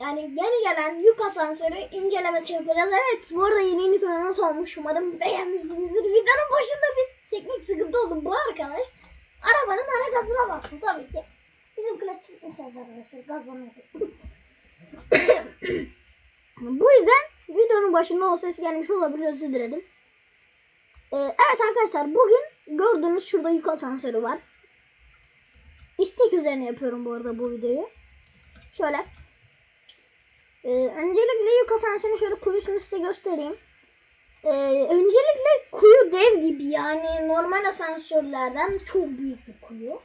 yani yeni gelen yük asansörü incelemesi yapacağız. Evet bu arada yeni yeni sonra nasıl olmuş umarım beğenmişsinizdir. Videonun başında bir teknik sıkıntı oldu bu arkadaş. Arabanın ara gazına bastı tabii ki. Bizim klasik mesaj arkadaşlar gazlama yapıyor. bu yüzden videonun başında o ses gelmiş olabilir özür dilerim. Ee, evet arkadaşlar bugün gördüğünüz şurada yük asansörü var. İstek üzerine yapıyorum bu arada bu videoyu. Şöyle. Ee, öncelikle yük asansörünün şöyle kuyusunu size göstereyim. Ee, öncelikle kuyu dev gibi yani normal asansörlerden çok büyük bir kuyu.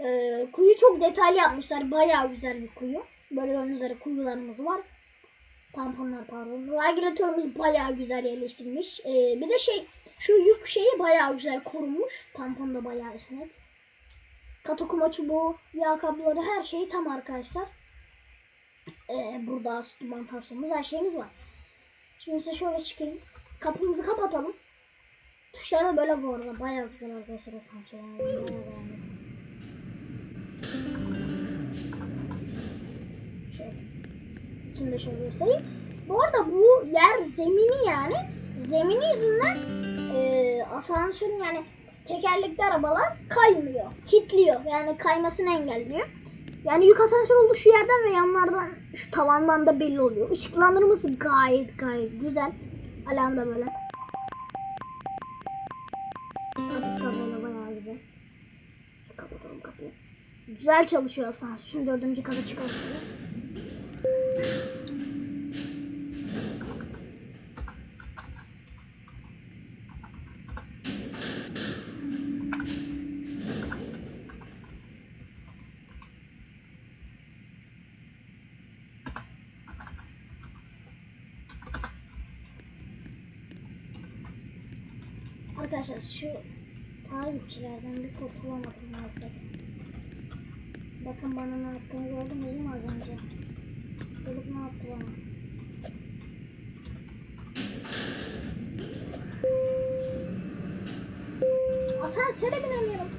Ee, kuyu çok detaylı yapmışlar. Bayağı güzel bir kuyu. Böyle gördüğünüz kuyularımız var. Tamponlar pardon. Regülatörümüz bayağı güzel yerleştirilmiş. Ee, bir de şey şu yük şeyi bayağı güzel korunmuş. Tampon da bayağı esnek. Katokuma çubuğu, yağ kabloları her şeyi tam arkadaşlar. Ee, burada sübvantasyonumuz her şeyimiz var. Şimdi size şöyle çıkayım. Kapımızı kapatalım. Tuşları da böyle bu arada. Bayağı güzel arkadaşlar asansör. Yani. Şöyle. Şimdi şöyle göstereyim. Bu arada bu yer zemini yani. Zemini yüzünden e, asansörün yani tekerlekli arabalar kaymıyor. Kitliyor. Yani kaymasını engelliyor. Yani yük asansör olduğu şu yerden ve yanlardan şu tavandan da belli oluyor. Işıklandırması gayet gayet güzel. Alarm da böyle. Kapısı da bayağı güzel. Kapatalım kapıyı. Güzel çalışıyor asansör. Şimdi dördüncü kata çıkalım. Arkadaşlar şu takipçilerden bir kurtulamadım maalesef. Bakın bana ne yaptığını gördün mü değil mi az önce? Gelip ne yaptı bana? Asansöre binemiyorum.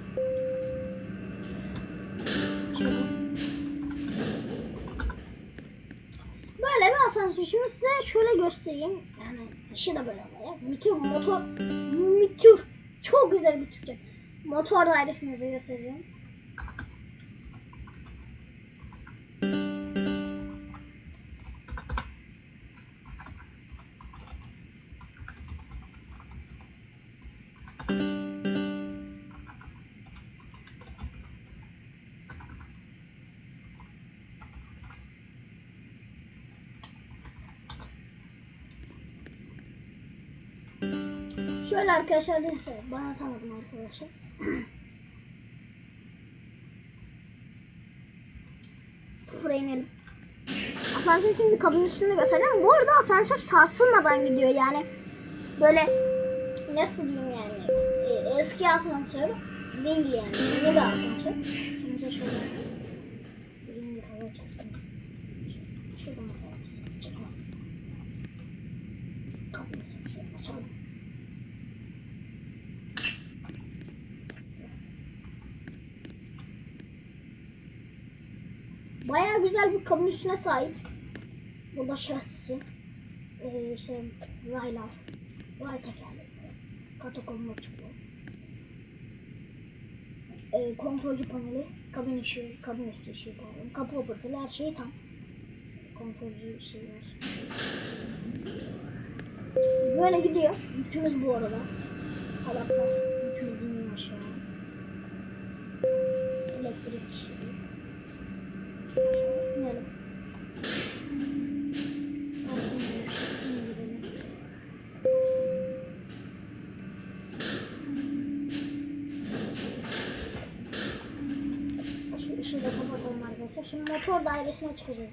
Böyle bir asansör. Şimdi size şöyle göstereyim. Yani dışı da böyle. Mütür motor. Mütür. Çok güzel bir Türkçe. Motor dairesini size göstereceğim. Şöyle arkadaşlar neyse bana atamadım arkadaşlar. Sıfıra inelim. Asansör şimdi kabin üstünde göstereceğim. Bu arada asansör sarsılmadan gidiyor yani. Böyle nasıl diyeyim yani. e, eski asansör değil yani. Yeni bir asansör. Şimdi şöyle. Baya güzel bir kabin üstüne sahip. Burada şasisi. Ee, işte raylar. Ray tekerlekleri. Katakomba çıkıyor. Ee, kontrolcü paneli. Kabin ışığı. Kabin üstü ışığı pardon. Kapı hoparlörü her şey tam. Kontrolcü şeyler. Böyle gidiyor. Yükümüz bu arada. Halatlar. Yükümüz iniyor aşağı. Elektrik Şu ışığı da kapatalım arkadaşlar. Şimdi motor dairesine çıkacağız.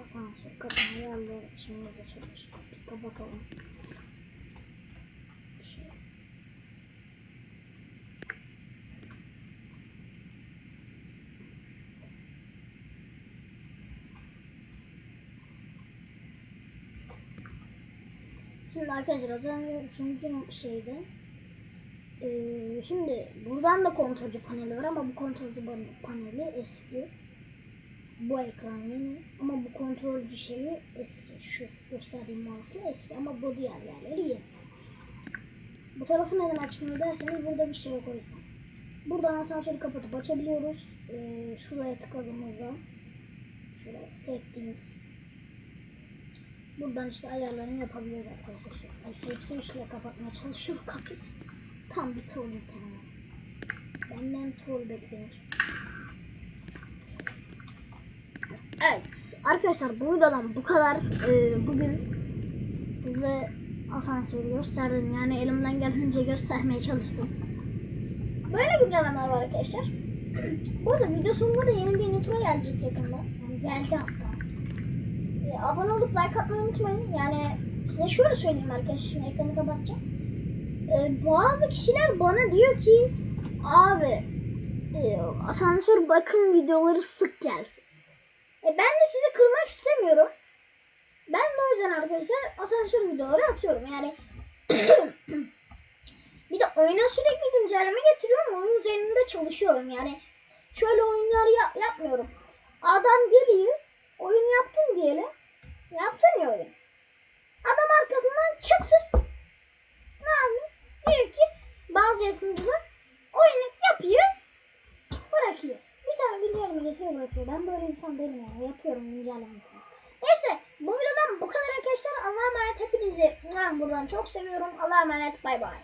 Asansör içimize şöyle şu kapıyı kapatalım. Şimdi arkadaşlar önce üçüncü şeyde Ee, şimdi buradan da kontrolcü paneli var ama bu kontrolcü pan- paneli eski. Bu ekran yeni ama bu kontrolcü şeyi eski. Şu gösterdiğim mouse'la eski ama bu diğer yerleri yeni. Bu tarafı neden açmıyor derseniz burada bir şey yok o yüzden. Buradan asansörü kapatıp açabiliyoruz. Ee, şuraya tıkladığımızda şöyle settings Buradan işte ayarlarını yapabiliyoruz arkadaşlar. Şu Refleksi ile kapatmaya çalışıyorum kapıyı. Tam bir troll insanı. Benden troll beklenir. Evet arkadaşlar bu videodan bu kadar. Ee, bugün size asansörü gösterdim. Yani elimden geldiğince göstermeye çalıştım. Böyle güncellemeler var arkadaşlar. bu arada video sonunda da yeni bir intro gelecek yakında. Yani geldi hatta. Abone olup like atmayı unutmayın. Yani size şöyle söyleyeyim arkadaşlar. Şimdi ekranı kapatacağım. Ee, bazı kişiler bana diyor ki abi e, asansör bakım videoları sık gelsin. E, ben de sizi kırmak istemiyorum. Ben de o yüzden arkadaşlar asansör videoları atıyorum. Yani bir de oyuna sürekli güncelleme getiriyorum. Oyun üzerinde çalışıyorum. Yani şöyle oyunlar ya- yapmıyorum. Adam geliyor. Oyun yaptın diyelim. Yaptın ya. Adam arkasından çatır. Ne yapıyor? Diyor ki bazı yapımcılar oyunu yapıyor. Bırakıyor. Bir tane güncelleme getiriyor bırakıyor. Ben böyle insan değilim yani. Yapıyorum güncelleme. Neyse bu videodan bu kadar arkadaşlar. Allah'a emanet hepinizi mua, buradan çok seviyorum. Allah'a emanet bay bay.